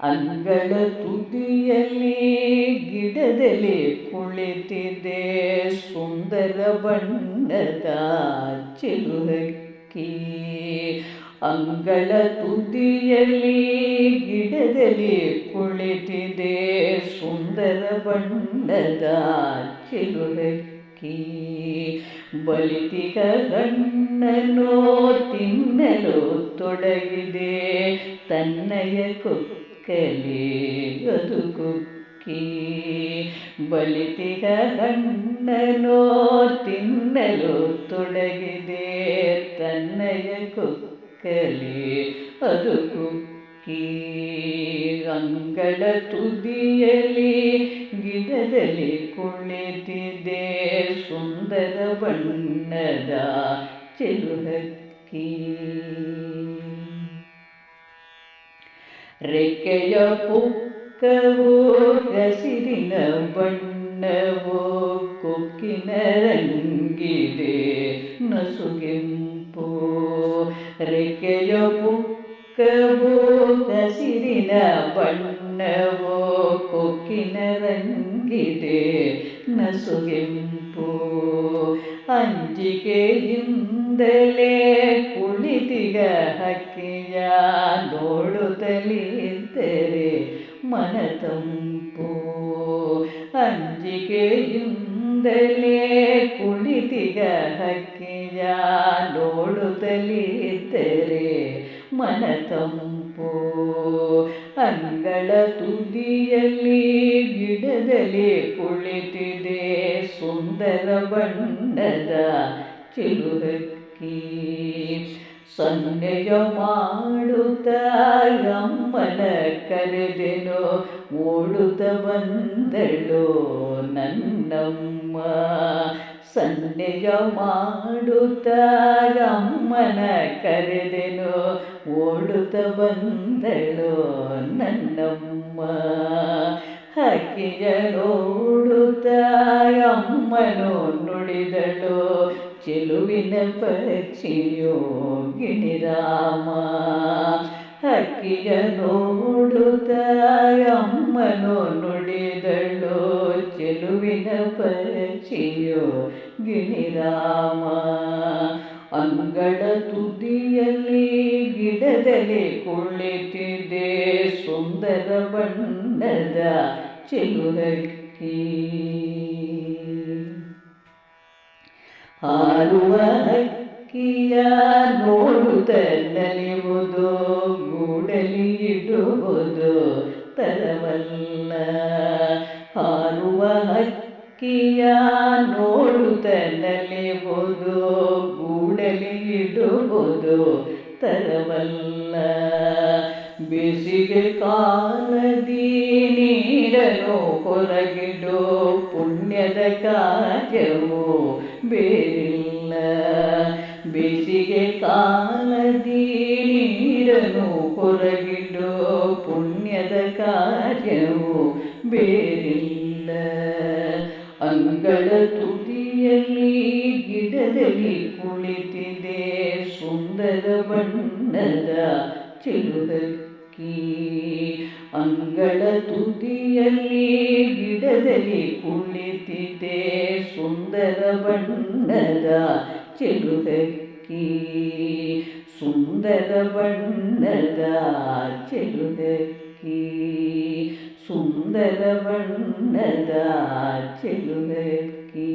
ಅಂಗಳ ತುದಿಯಲ್ಲಿ ಗಿಡದಲ್ಲಿ ಕುಳಿತಿದೆ ಸುಂದರ ಬಣ್ಣದ ಚಿಲುಹಕ್ಕಿ. ಅಂಗಳ ತುದಿಯಲ್ಲಿ ಗಿಡದಲ್ಲಿ ಕುಳಿತಿದೆ ಸುಂದರ ಬಣ್ಣದ ಚಿಲುಹಕ್ಕಿ. ಬಲಿತಿಗ ಗಣ್ಣನೋ ತಿನ್ನಲು ತೊಡಗಿದೆ. ತನ್ನಯ ಕೊಕ್ಕಲಿ ಅದು ಬದುಕು ಬಲಿತಿಗ ಗಣ್ಣನೋ ತಿನ್ನಲು ತೊಡಗಿದೆ ತನ್ನಯ ಕುಕ್ಕಲಿ ಅದು ಕುಕ್ಕಿ ಅಂಗಳ ತುದಿಯಲ್ಲಿ ಗಿಡದಲ್ಲಿ ಕುಳಿತಿದೆ ಸುಂದರ ಬಣ್ಣದ ಚೆಲುಹಕ್ಕಿ. ರೆಕ್ಕೆಯ ಪುಕ್ಕವೋ ಹಸಿರಿನ ಬಣ್ಣವೋ ಕೊಕ್ಕಿನ ರಂಗಿದೆ ನಸುಗೆಂಪು. ರೆಕ್ಕೆಯ ಪುಕ್ಕವೋ ಹಸಿರಿನ ಬಣ್ಣವೋ ಕೊಕ್ಕಿನ ರಂಗಿದೆ ನಸುಗೆಂಪು. ಅಂಜಿಕೆಯಿಂದಲೇ ಕುಳಿತಿಗ ಹಕ್ಕಿಯ ನೋಡುತ್ತಲಿದ್ದರೆ ಮನ ತಂಪು. ಅಂಜಿಕೆಯಿಂದಲೇ ಕುಳಿತಿಗ ಹಕ್ಕಿಯ ನೋಡುತ್ತಲಿದ್ದರೆ ಮನ ತಂಪು. ಅಂಗಳ ತುದಿಯಲ್ಲಿ ಗಿಡದಲ್ಲಿ ಕುಳಿತಿದೆ ಸುಂದರ ಬಣ್ಣದ ಚಿಲುಹಕ್ಕಿ. ಸನ್ನೆಯ ಮಾಡುತ್ತ ಅಮ್ಮನ ಕರೆದೆನು, ಮೂಡುತ್ತ ಬಂದಳು ನನ್ನಮ್ಮ. ಸನ್ನೆಯ ಮಾಡುತ್ತ ಅಮ್ಮನ ಕರೆದೆನು ಓಡುತ್ತ ಬಂದಳು ನನ್ನಮ್ಮ. ಹಕ್ಕಿಯ ನೋಡುತ್ತ ಅಮ್ಮನು ನುಡಿದಳು ಚೆಲುವಿನ ಪಕ್ಷಿಯೋ ಗಿಣಿರಾಮ ಹಕ್ಕಿಯ ನೋಡುತ್ತ ಅಮ್ಮನು ನುಡಿದಳು ಚೆಲುವಿನ ಪಕ್ಷಿಯೋ ಗಿಣಿರಾಮ ಅಂಗಳ ತುದಿಯಲ್ಲಿ ಗಿಡದಲ್ಲಿ ಕುಳಿತಿದೆ ಸುಂದರ ಬಣ್ಣದ ಚೆಲುಹಕ್ಕಿ ಹಾರುವ ಹಕ್ಕಿಯ ನೋಡುತ್ತ ನಲಿಯುವುದು ಗೂಡಲಿ ಇಡುವುದು ತರವಲ್ಲ ಹಾರುವ ಹಕ್ಕಿಯ ನೋಡುತ್ತ ನಲಿಯುವುದು ಗೂಡಲಿ ಇಡುವುದು ತರವಲ್ಲ ಬೇಸಿಗೆ ಕಾಲದಿ ನೀರನ್ನು ಹೊರಗಿಡು ಪುಣ್ಯದ ಕಾರ್ಯವು ಬೇರಿಲ್ಲ ಬೇಸಿಗೆ ಕಾಲದಿ ನೀರನ್ನು ಹೊರಗಿಡು ಪುಣ್ಯದ ಕಾರ್ಯವು ಬೇರಿಲ್ಲ ಅಂಗಳ ತುದಿಯಲ್ಲಿ ಗಿಡದಲ್ಲಿ ಕುಳಿತಿದೆ ಸುಂದರ ಬಣ್ಣದ ಚಿಲುಹಕ್ಕಿ ಅಂಗಳ ತುದಿಯಲ್ಲಿ ಗಿಡದಲ್ಲಿ ಕುಳಿತಿದೆ ಸುಂದರ ಬಣ್ಣದ ಚೆಲುಹಕ್ಕಿ ಸುಂದರ ಬಣ್ಣದ ಚೆಲುಹಕ್ಕಿ ಸುಂದರ ಬಣ್ಣದ ಚೆಲುಹಕ್ಕಿ